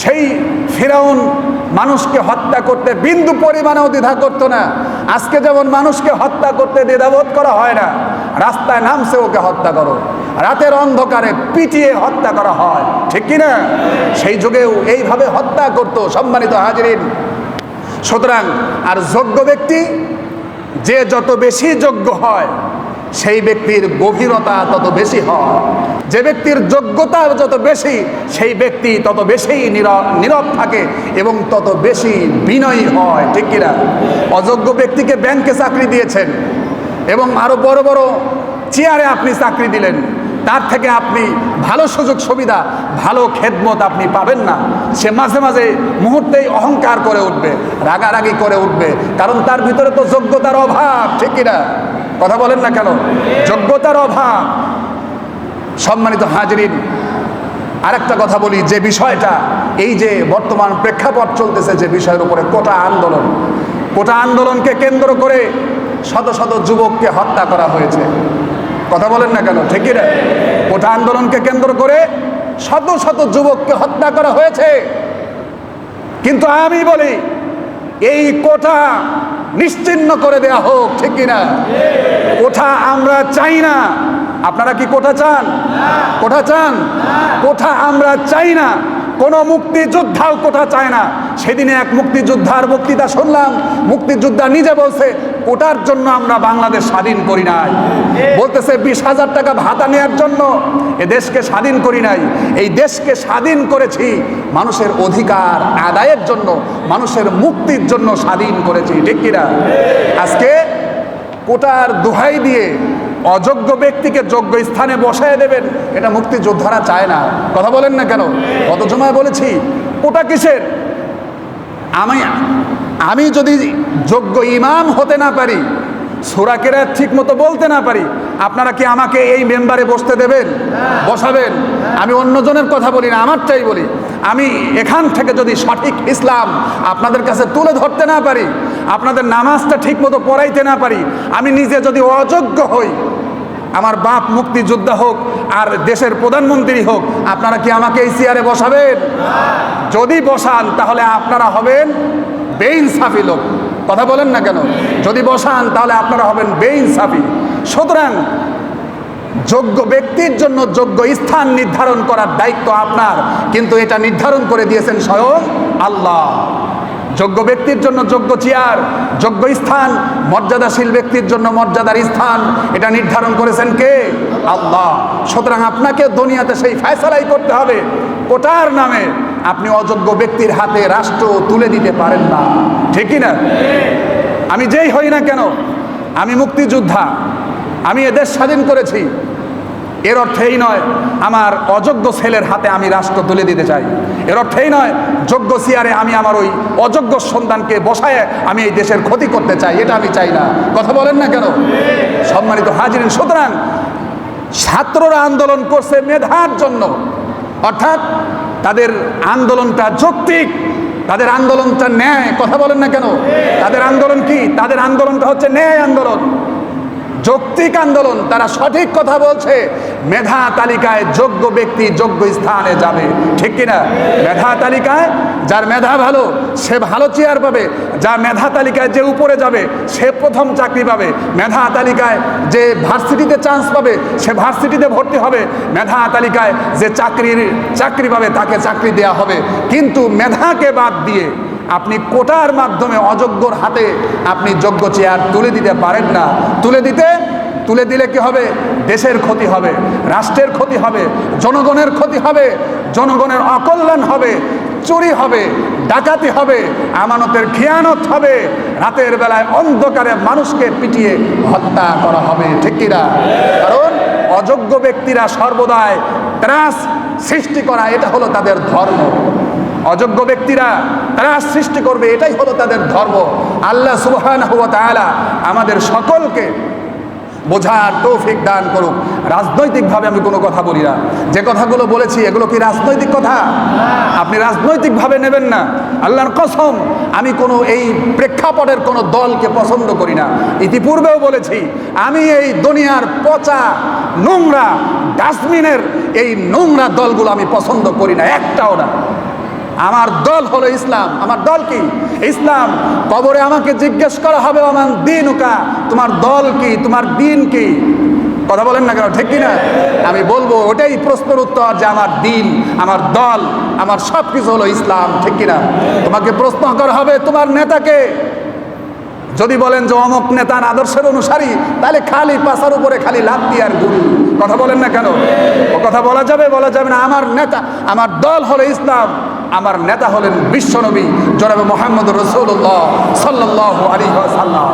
সেই ফেরাউন মানুষকে হত্যা করতে বিন্দু পরিমাণেও দ্বিধা করতো না। আজকে যেমন মানুষকে হত্যা করতে দ্বিধাবোধ করা হয় না, রাস্তায় নামছে ওকে হত্যা করো। রাতের অন্ধকারে পিটিয়ে হত্যা করা হয়, ঠিক কি না সেই যুগেও এইভাবে হত্যা করতো সম্মানিত হাজিরিন। সুতরাং আর যোগ্য ব্যক্তি, যে যত বেশি যোগ্য হয় সেই ব্যক্তির গভীরতা তত বেশি হয়। যে ব্যক্তির যোগ্যতা যত বেশি, সেই ব্যক্তি তত বেশি নীরব থাকে এবং তত বেশি বিনয়ী হয়, ঠিক কিনা? অযোগ্য ব্যক্তিকে ব্যাংকে চাকরি দিয়েছেন এবং আরও বড় বড় চেয়ারে আপনি চাকরি দিলেন, তার থেকে আপনি ভালো সুযোগ সুবিধা, ভালো খেদমত আপনি পাবেন না। সে মাঝে মাঝে মুহূর্তেই অহংকার করে উঠবে, রাগারাগি করে উঠবে, কারণ তার ভিতরে তো যোগ্যতার অভাব, ঠিক কিনা? কথা বলেন না কেন? যোগ্যতার অভাব। সম্মানিত হাজরিন, আরেকটা কথা বলি, যে বিষয়টা, এই যে বর্তমান প্রেক্ষাপট চলতেছে যে বিষয়ের উপরে কোটা আন্দোলন, কোটা আন্দোলনকে কেন্দ্র করে শত শত যুবককে হত্যা করা হয়েছে। কথা বলেন না কেন? ঠিকই না? কোটা আন্দোলনকে কেন্দ্র করে শত শত যুবককে হত্যা করা হয়েছে। কিন্তু আমি বলি, এই কোটা নিশ্চিন্ন করে দেয়া হোক, ঠিক কিনা কোঠা আমরা চাই না। আপনারা কি কোঠা চান? কোঠা চান? কোঠা আমরা চাই না। কোন মুক্তিযোদ্ধাও কোঠা চায় না। সেদিনে এক মুক্তিযোদ্ধার বক্তৃতা শুনলাম। মুক্তিযোদ্ধা নিজে বলছে, কোটার জন্য আমরা বাংলাদেশ স্বাধীন করি নাই। বলতেছে, বিশ হাজার টাকা ভাতা নেওয়ার জন্য এ দেশকে স্বাধীন করি নাই। এই দেশকে স্বাধীন করেছি মানুষের অধিকার আদায়ের জন্য, মানুষের মুক্তির জন্য স্বাধীন করেছি। ঠিক কিনা আজকে কোটার দোহাই দিয়ে অযোগ্য ব্যক্তিকে যোগ্য স্থানে বসায় দেবেন, এটা মুক্তিযোদ্ধারা চায় না। কথা বলেন না কেন? কত সময় বলেছি ওটা কিসের? আমি আমি যদি যোগ্য ইমাম হতে না পারি সোরাকেরা ঠিক মতো বলতে না পারি। আপনারা কি আমাকে এই মেম্বারে বসতে দেবেন? বসাবেন? আমি অন্যজনের কথা বলি না, আমারটাই বলি। আমি এখান থেকে যদি সঠিক ইসলাম আপনাদের কাছে তুলে ধরতে না পারি, আপনাদের নামাজটা ঠিক মতো পড়াইতে না পারি, আমি নিজে যদি অযোগ্য হই, আমার বাপ মুক্তিযোদ্ধা হোক আর দেশের প্রধানমন্ত্রী হোক, আপনারা কি আমাকে এই চেয়ারে বসাবেন? যদি বসান, তাহলে আপনারা হবেন বেইনসাফি লোক। কথা বলেন না কেন? যদি বসান, তাহলে আপনারা হবেন বেইনসাফি। সুতরাং যোগ্য ব্যক্তির জন্য যোগ্য স্থান নির্ধারণ করার দায়িত্ব আপনার। কিন্তু এটা নির্ধারণ করে দিয়েছেন স্বয়ং আল্লাহ। যোগ্য ব্যক্তির জন্য যোগ্য চেয়ার, যোগ্য স্থান, মর্যাদাশীল ব্যক্তির জন্য মর্যাদার স্থান, এটা নির্ধারণ করেছেন কে? আল্লাহ। সুতরাং আপনাকে দুনিয়াতে সেই ফয়সালাই করতে হবে। কোটার নামে আপনি অযোগ্য ব্যক্তির হাতে রাষ্ট্র তুলে দিতে পারেন না। ঠিকই না আমি যেই হই না কেন, আমি মুক্তিযোদ্ধা, আমি এদেশ স্বাধীন করেছি। এর অর্থেই নয় আমার অযোগ্য ছেলের হাতে আমি রাষ্ট্র তুলে দিতে চাই। এর অর্থেই নয় যোগ্য চেয়ারে আমি আমার ওই অযোগ্য সন্তানকে বসায় আমি এই দেশের ক্ষতি করতে চাই, এটা আমি চাই না। কথা বলেন না কেন? সম্মানিত হাজিরিন, সুতরাং ছাত্ররা আন্দোলন করছে মেধার জন্য। অর্থাৎ তাদের আন্দোলনটা যৌক্তিক, তাদের আন্দোলনটা ন্যায়, কথা বলেন না কেন? তাদের আন্দোলন কি? তাদের আন্দোলনটা হচ্ছে ন্যায় আন্দোলন। যৌক্তিক আন্দোলন, তারা সঠিক কথা বলছে, মেধা তালিকায় যোগ্য ব্যক্তি যোগ্য স্থানে যাবে। ঠিক কিনা? মেধা তালিকায় যার মেধা ভালো, সে ভালো চেয়ার পাবে। যার মেধা তালিকায় যে উপরে যাবে, সে প্রথম চাকরি পাবে। মেধা তালিকায় যে ভার্সিটিতে চান্স পাবে, সে ভার্সিটিতে ভর্তি হবে। মেধা তালিকায় যে চাকরির চাকরি পাবে, তাকে চাকরি দেয়া হবে। কিন্তু মেধাকে বাদ দিয়ে আপনি কোটার মাধ্যমে অযোগ্যর হাতে আপনি যোগ্য চেয়ার তুলে দিতে পারেন না। তুলে দিতে, তুলে দিলে কি হবে? দেশের ক্ষতি হবে, রাষ্ট্রের ক্ষতি হবে, জনগণের ক্ষতি হবে, জনগণের অকল্যাণ হবে, চুরি হবে, ডাকাতি হবে, আমানতের খেয়ানত হবে, রাতের বেলায় অন্ধকারে মানুষকে পিটিয়ে হত্যা করা হবে। ঠিক কিনা কারণ অযোগ্য ব্যক্তিরা সর্বদাই ত্রাস সৃষ্টি করা, এটা হলো তাদের ধর্ম। অযোগ্য ব্যক্তিরা তারা সৃষ্টি করবে, এটাই হলো তাদের ধর্ম। আল্লাহ সুবহান আমাদের সকলকে বোঝার তৌফিক দান করুক। রাজনৈতিকভাবে আমি কোনো কথা বলি না। যে কথাগুলো বলেছি, এগুলো কি রাজনৈতিক কথা? আপনি রাজনৈতিকভাবে নেবেন না। আল্লাহর কসম, আমি কোনো এই প্রেক্ষাপটের কোনো দলকে পছন্দ করি না। ইতিপূর্বেও বলেছি, আমি এই দুনিয়ার পচা নোংরা, ডাস্টবিনের এই নোংরা দলগুলো আমি পছন্দ করি না, একটাও না। আমার দল হলো ইসলাম। আমার দল কি? ইসলাম। কবরে আমাকে জিজ্ঞেস করা হবে আমার দিন ওকা তোমার দল কি? তোমার দিন কি? কথা বলেন না কেন, ঠিক কিনা? আমি বলব, ওটাই প্রশ্নের উত্তর যে আমার দিন, আমার দল, আমার সব কিছু হলো ইসলাম, ঠিক কিনা? তোমাকে প্রশ্ন করা হবে, তোমার নেতাকে? যদি বলেন যে অমক নেতার আদর্শের অনুসারী, তাহলে খালি পাশার উপরে খালি লাভ দিয়ে আর গুরু কথা বলেন না কেন? ও কথা বলা যাবে বলা যাবে না। আমার নেতা, আমার দল হলো ইসলাম। আমার নেতা হলেন বিশ্বনবী জনাবে মোহাম্মদ রসুল্লাহ সাল্লাহ আলী সাল্লাম